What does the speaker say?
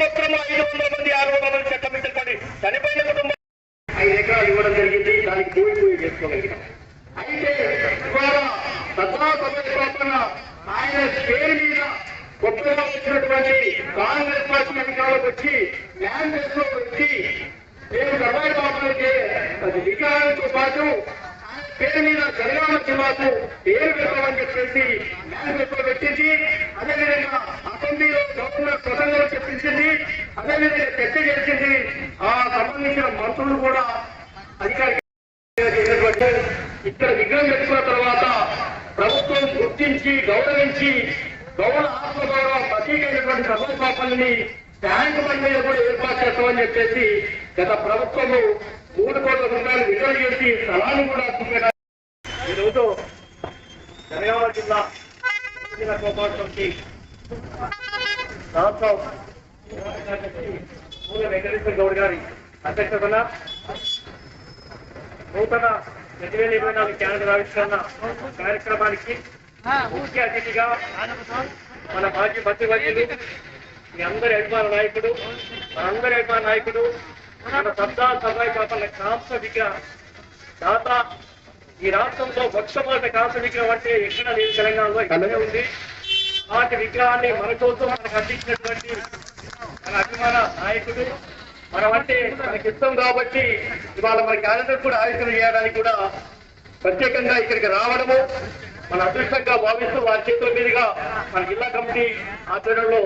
సంవత్సరంలో ఐదు వందల మంది ఆరు వందల మంది చట్టమిట్టబడి చనిపోయిన కుటుంబం. ఐదు ఎకరాలు ఇవ్వడం జరిగింది దానికి దేవుడు చేసుకోగలిగినాం అయితే ఇవాళ సదా సమయపాలన ఆయన పేరు మీద కొత్తగా వచ్చినటువంటి కాంగ్రెస్ పార్టీ అధికారులకు వచ్చి మ్యాండేట్లో వచ్చి నేను కబాయి పాపలకే అధికారులతో పాటు పేరు మీద జనగామ జిల్లాకు పేరు పెట్టమని చెప్పేసి మ్యాండేట్లో అదేవిధంగా అదేవిధంగా చర్చ చేసింది ఆ సంబంధించిన మంత్రులు కూడా అధికారి ఇక్కడ విగ్రహం పెట్టుకున్న తర్వాత ప్రభుత్వం గుర్తించి గౌరవించి గౌరవ ఆత్మగౌరవ ప్రతీకైనటువంటి సభోపాపల్ని ట్యాంక్ బండ్ మీద కూడా ఏర్పాటు చేస్తామని చెప్పేసి గత ప్రభుత్వము మూడు కోట్ల రూపాయలు విడుదల చేసి స్థలాన్ని కూడా అప్పుకోవడానికి ఈరోజు జనగామ జిల్లా జిల్లా రాష్ట్రం మూల వెంకటేశ్వర గౌడ్ గారి అధ్యక్షతన నూతన రెండు వేల ఇరవై నాలుగు క్యాలెండర్ ఆవిష్కరణ కార్యక్రమానికి ముఖ్య అతిథిగా మన మాజీ మంత్రివర్యులు మీ అందరి అభిమాన నాయకుడు మనందరి అభిమాన నాయకుడు మన సర్దార్ సభాయి పాపల కాంస విగ్రహ దాత ఈ రాష్ట్రంలో మొట్టమొదటి కాంస విగ్రహం అంటే ఎక్కడ లేదు తెలంగాణలో ఇక్కడే ఉంది అలాంటి విగ్రహాన్ని మన కోసం మనకు అందించినటువంటి మన అభిమాన నాయకుడు మనం అంటే మనకి ఇష్టం కాబట్టి ఇవాళ మన క్యాలెండర్ కూడా ఆవిష్కరణ చేయడానికి కూడా ప్రత్యేకంగా ఇక్కడికి రావడము మన అదృష్టంగా భావిస్తూ వారి చేతుల మీదుగా మన జిల్లా కమిటీ ఆధ్వర్యంలో